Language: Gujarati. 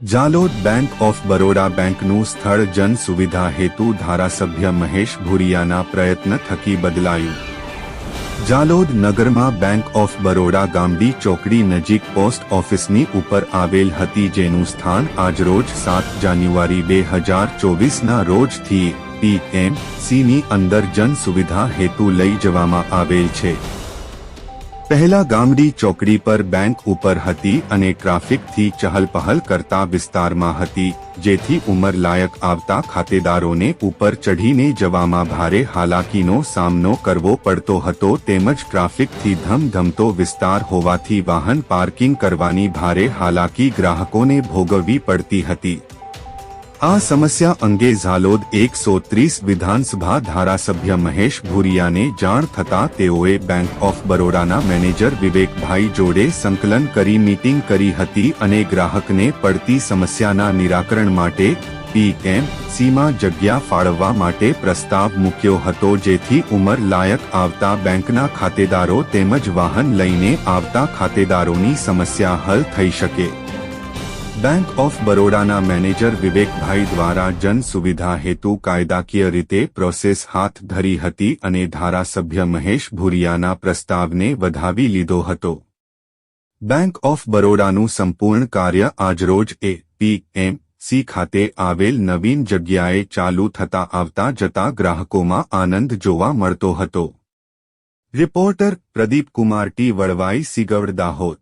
જાલોદ બેંક ઓફ બરોડા બેંકનું સ્થળ જન સુવિધા હેતુ ધારાસભ્ય મહેશ ભુરિયાના પ્રયત્ન થકી બદલાયું. જાલોદ નગરમાં બેંક ઓફ બરોડા ગામડી ચોકડી નજીક પોસ્ટ ઓફિસની ઉપર આવેલ હતી જેનું સ્થાન આજરોજ સાત જાન્યુઆરી બે હજાર ચોવીસના રોજથી પીએમ સીની અંદર જન સુવિધા હેતુ લઈ જવામાં આવેલ છે. પહેલા ગામડી ચોકડી પર બેંક ઉપર હતી અને ટ્રાફિકથી ચહલપહલ કરતા વિસ્તારમાં હતી, જેથી ઉંમર લાયક આવતા ખાતેદારોને ઉપર ચઢીને જવામાં ભારે હાલાકીનો સામનો કરવો પડતો હતો તેમજ ટ્રાફિકથી ધમધમતો વિસ્તાર હોવાથી વાહન પાર્કિંગ કરવાની ભારે હાલાકી ગ્રાહકોને ભોગવવી પડતી હતી. આ સમસ્યા અંગે ઝાલોદ એકસો ત્રીસ વિધાનસભા ધારાસભ્ય મહેશ ભુરિયાને જાણ થતાં તેઓએ બેંક ઓફ બરોડાના મેનેજર વિવેકભાઈ જોડે સંકલન કરી મીટિંગ કરી હતી અને ગ્રાહકને પડતી સમસ્યાના નિરાકરણ માટે પીએમ સીમાં જગ્યા ફાળવવા માટે પ્રસ્તાવ મૂક્યો હતો, જેથી ઉંમર લાયક આવતા બેંકના ખાતેદારો તેમજ વાહન લઈને આવતા ખાતેદારોની સમસ્યા હલ થઈ શકે. બેંક ઓફ બરોડાના મેનેજર વિવેકભાઈ દ્વારા જન સુવિધા હેતુ કાયદાકીય રીતે પ્રોસેસ હાથ ધરી હતી અને ધારાસભ્ય મહેશ ભુરિયાના પ્રસ્તાવને વધાવી લીધો હતો. બેંક ઓફ બરોડાનું સંપૂર્ણ કાર્ય આજરોજ એ પીએમ સી ખાતે આવેલ નવીન જગ્યાએ ચાલુ થતા આવતા જતા ગ્રાહકોમાં આનંદ જોવા મળતો હતો. Reporter Pradeepkumar T Valvai Sigvad Dahod.